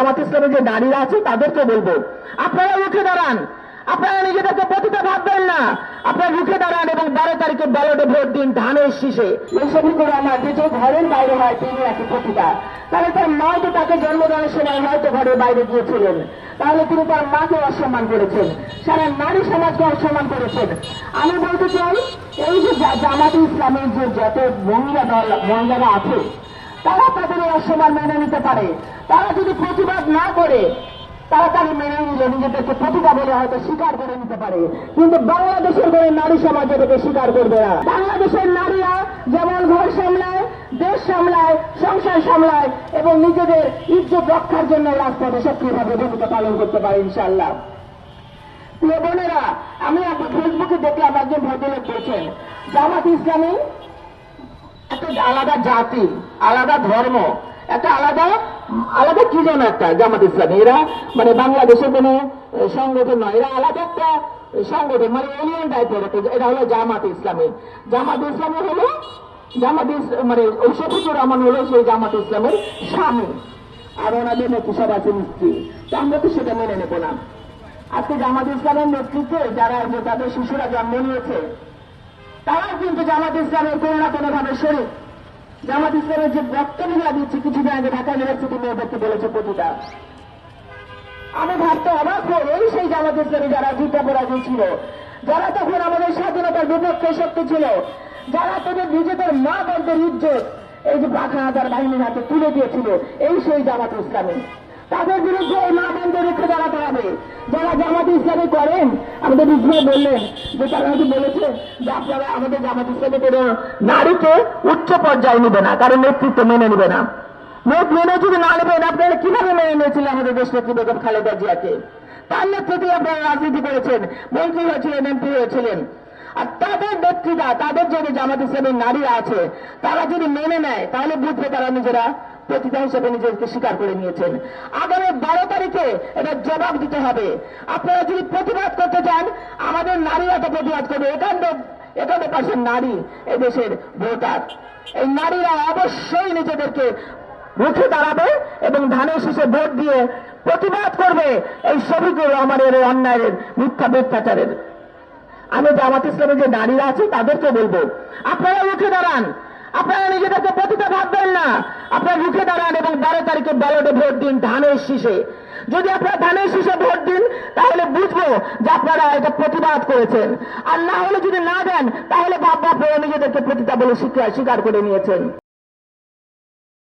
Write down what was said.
জামাত ইসলামের যে নারীরা আছে, তাদেরকে বলব। আপনারা উঠে দাঁড়ান। আপনারা নিজেদেরকে পতিতা ভাববেন না। আপনারা রুখে দাঁড়ান এবং বারো তারিখে ব্যালটে ভোট দিন ধানের শীষে। শফিকুর রহমান যে ঘরের বাইরে হয়, তিনি একটি পতিতা। তাহলে তার মা তো তাকে জন্মদানের সময় হয়তো ঘরের বাইরে গিয়েছিলেন। তাহলে তিনি তার মাকে অসম্মান করেছেন। সারা নারী সমাজকে অসম্মান করেছেন। আমি বলতে চাই, এই যে জামাতে ইসলামের যে যত মহিলা দল, মহিলারা আছে তারা তাদের এই অসম্মান মেনে নিতে পারে। তারা যদি প্রতিবাদ না করে তাড়াতাড়ি মেনে নিলে নিজেদেরকে প্রতিভা বলে হয়তো স্বীকার করে নিতে পারে। কিন্তু বাংলাদেশের কোনো নারী সমাজ এটাকে স্বীকার করবে না। বাংলাদেশের নারীরা যেমন ঘর সামলায়, দেশ সামলায়, সংসার সামলায় এবং নিজেদের ইজ্জত রক্ষার জন্য রাজপথে সক্রিয়ভাবে ভূমিকা পালন করতে পারে ইনশাল্লাহ প্রিয় বোনেরা, আমি ফেসবুকে দেখলাম একজন ভদ্রলোক বলছেন, জামাত ইসলামী আলাদা জাতি, আলাদা ধর্ম, একটা আলাদা আলাদা কি যেন একটা জামাত ইসলামী? এরা মানে বাংলাদেশের কোনো সংগঠন নয়, এরা আলাদা একটা সংগঠন মানে এলিয়ন টাইপের এটা হলো জামাত ইসলামী। জামাত ইসলামী হলো, জামাত মানে ওই শফিকুর রহমান হলো সেই জামাত ইসলামের স্বামী। আর ওনাদের নেত্রী সব আছে স্ত্রী তো আমরা তো সেটা মেনে নেব না। আজকে জামাত ইসলামের নেতৃত্বে যারা তাদের শিশুরা জন্ম নিয়েছে। তারাও কিন্তু জামাত ইসলামের কোনো না কোনো ভাবে শরীর জামাত ইসলামের যে বক্তব্যগুলো দিচ্ছে কিছুদিন আগে ঢাকা ইউনিভার্সিটি মেয়েদেরকে বলেছে প্রতিটা। আমি ভাবতে অবাক হই এই সেই জামাত ইসলামী যারা যুদ্ধাপরাধী ছিল, যারা তখন আমাদের স্বাধীনতার বিপক্ষে শক্তি ছিল, যারা তাদের নিজেদের মা বোনদের ইজ্জত এই যে পাখা হাজার বাহিনীর হাতে তুলে দিয়েছিল, এই সেই জামাত ইসলামী। তাদের বিরুদ্ধে এই মা বোনদের রুখে দাঁড়াতে হবে। যারা জামাত ইসলামী করেন, আমাদের বিজয় বললেন, যে তারা হয়তো বলেছে যে আপনারা আমাদের জামাত ইসলামী কোনো নারীকে উচ্চ পর্যায়ে নেবে না, কারণ নেতৃত্ব মেনে নেবে না। মেয়ে মেনে যদি না নেবেন আপনারা কীভাবে মেনে নিয়েছিলেন আমাদের দেশ নেত্রী বেগম খালেদা জিয়াকে? তার নেতৃত্বে আপনারা রাজনীতি করেছেন, মন্ত্রী হয়েছিলেন, এমপি হয়েছিলেন। আর তাদের নেত্রীরা তাদের যদি জামাত ইসলামের নারীরা আছে, তারা যদি মেনে নেয়, তাহলে বুঝবে তারা নিজেরা প্রতিটা হিসেবে নিজেকে স্বীকার করে নিয়েছেন। আগামী বারো তারিখে এটা জবাব দিতে হবে। আপনারা যদি প্রতিবাদ করতে চান, আমাদের নারীরা তো প্রতিবাদ করবে। একান্ন একান্ন পার্সেন্ট নারী এদেশের ভোটার। এই নারীরা অবশ্যই নিজেদেরকে রুখে দাঁড়াবে এবং ধানের শীষে ভোট দিয়ে প্রতিবাদ করবে এই শফিকুর রহমানের এই অন্যায়ের মিথ্যা মিথ্যাচারের আমি জামাত ইসলামের যে নারীরা আছে, তাদেরকে বলব, আপনারা উঠে দাঁড়ান। আপনারা নিজেদেরকে পতিত ভাববেন না। আপনারা রুখে দাঁড়ান এবং বারো তারিখে ব্যালটে ভোট দিন ধানের শীষে। যদি আপনারা ধানের শীষে ভোট দিন, তাহলে বুঝব যে আপনারা এটা প্রতিবাদ করেছেন। আর না হলে যদি না দেন, তাহলে ভাববো আপনারা নিজেদেরকে পতিতা বলে স্বীকার করে নিয়েছেন।